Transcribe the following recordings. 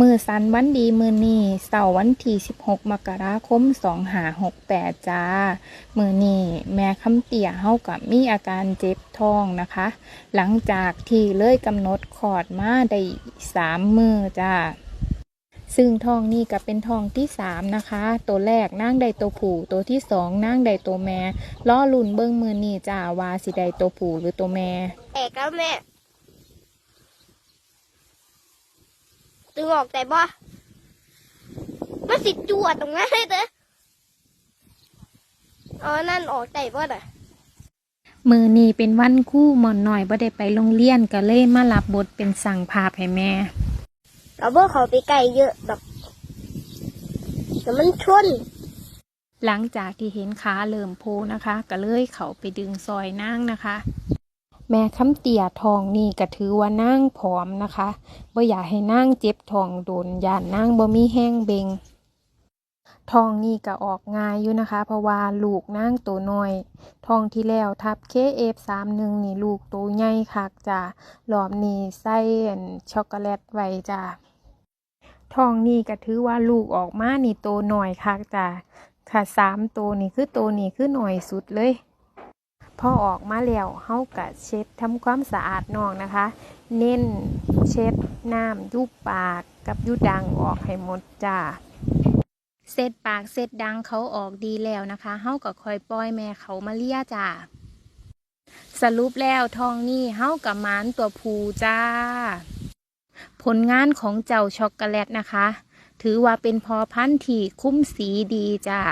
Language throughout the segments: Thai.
มือสันวันดีมือนี้เสาร์วันที่ 16 มกราคม 2568 จ้า มือนี้แม่คำเตี่ยเฮากับมีอาการเจ็บท้องนะคะ หลังจากที่เลยกำหนดคลอดมาได้สามมือจ้า ซึ่งท้องนี่ก็เป็นท้องที่สามนะคะ ตัวแรกนั่งได้ตัวผู้ตัวที่สองนั่งได้ตัวแม่ล้อลุ่นเบิ้งมือนี่จ้าว่าสิได้ตัวผู้หรือตัวแม่แอกแล้วแม่ ตึงออกแต่บ่มันสิจวดตรงนั้นเลยเด้ออ๋อนั่นออกแต่บ่น่ะมือนี้เป็นวันคู่หมอนหน่อยบ่ได้ไปโรงเรียนก็เลยมารับบทเป็นสั่งภาพให้แม่เราบ่เขาไปไกลเยอะดอกแต่มันชน หลังจากที่เห็นขาเริ่มโพนะคะ ก็เลยเขาไปดึงซอยนางนะคะ แม่คำเตี่ยทองนี่ก็ถือว่านางผอมนะคะบ่อยากให้นางเจ็บทองโดนย่านนางบ่มีแห้งเบงทองนี่ก็ออกง่ายอยู่นะคะ เพราะว่าลูกนางตัวน้อยทองที่แล้วทับ KF31 นี่ลูกตัวใหญ่คักจ้ะรอบนี้ใส่ช็อกโกแลตไว้จ้ะทองนี่ก็ถือว่าลูกออกมานี่ตัวหน่อยคักจ้ะค่ะสามตัวนี่คือตัวนี้คือหน่อยสุดเลย พอออกมาแล้วเฮากะเช็ดทำความสะอาดนอกนะคะ เน้นเช็ดน้ำยุบปากกับยุดังออกให้หมดจ้าเสร็จปากเสร็จดังเขาออกดีแล้วนะคะเฮาก็คอยปล่อยแม่เขามาเลียจ้าสรุปแล้วทองนี่เฮากับมานตัวผูจ้า ผลงานของเจ้าช็อกโกแลตนะคะ ถือว่าเป็นพอพันธุ์ที่คุ้มสีดีจ้า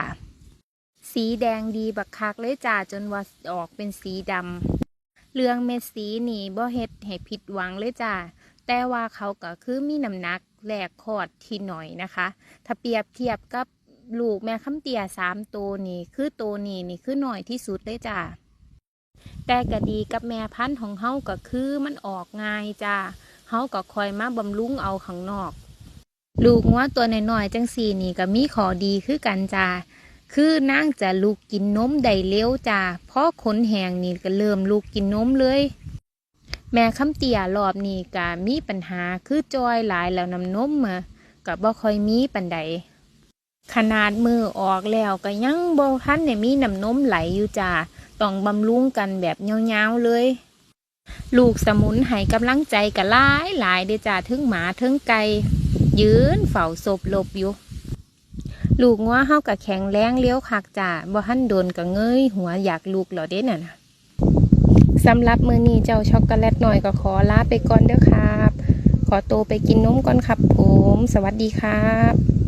สีแดงดีบักคักเลยจ้าจนว่าออกเป็นสีดำเรื่องเม็ดสีนี่บ่เฮ็ดให้ผิดหวังเลยจ้าแต่ว่าเขาก็คือมีน้ำหนักแหลกคอดที่หน่อยนะคะ ถ้าเปรียบเทียบกับลูกแม่คำเตียสามตัวนี่คือตัวนี้นี่คือหน่อยที่สุดเลยจ้าแต่ก็ดีกับแม่พันธุ์ของเฮาก็คือมันออกง่ายจ้าเฮาก็คอยมาบำรุงเอาข้างนอก ลูกงัวตัวน้อยๆจังสี่นี่ก็มีขอดีคือกันจ้า คือนางจะลูกกินนมได้เร็วจ้าเพราะขนแหงนี่ก็เริ่มลูกกินนมเลย แม่คำเตี่ยรอบนี้ก็มีปัญหาคือจอยหลายแล้วนำนมมาก็บ่ค่อยมีปันใดขนาดมือออกแล้วก็ยังบ่ทันได้มีน้ำนมไหลอยู่จ้าต้องบำรุงกันแบบยาวๆเลย ลูกสมุนให้กำลังใจก็หลายหลายเดจ้าถึงหมาถึงไก่ยืนเฝ้าศพหลบอยู่ ลูกงัวเฮากับแข็งแรงเลี้ยวคักจ้าบ่ทันโดนก็เงยหัวอยากลูกแล้วเด้น่ะนะสำหรับมื้อนี้เจ้าช็อกโกแลตหน่อยก็ขอลาไปก่อนเด้อครับ ขอโตไปกินนมก่อนครับผม สวัสดีครับ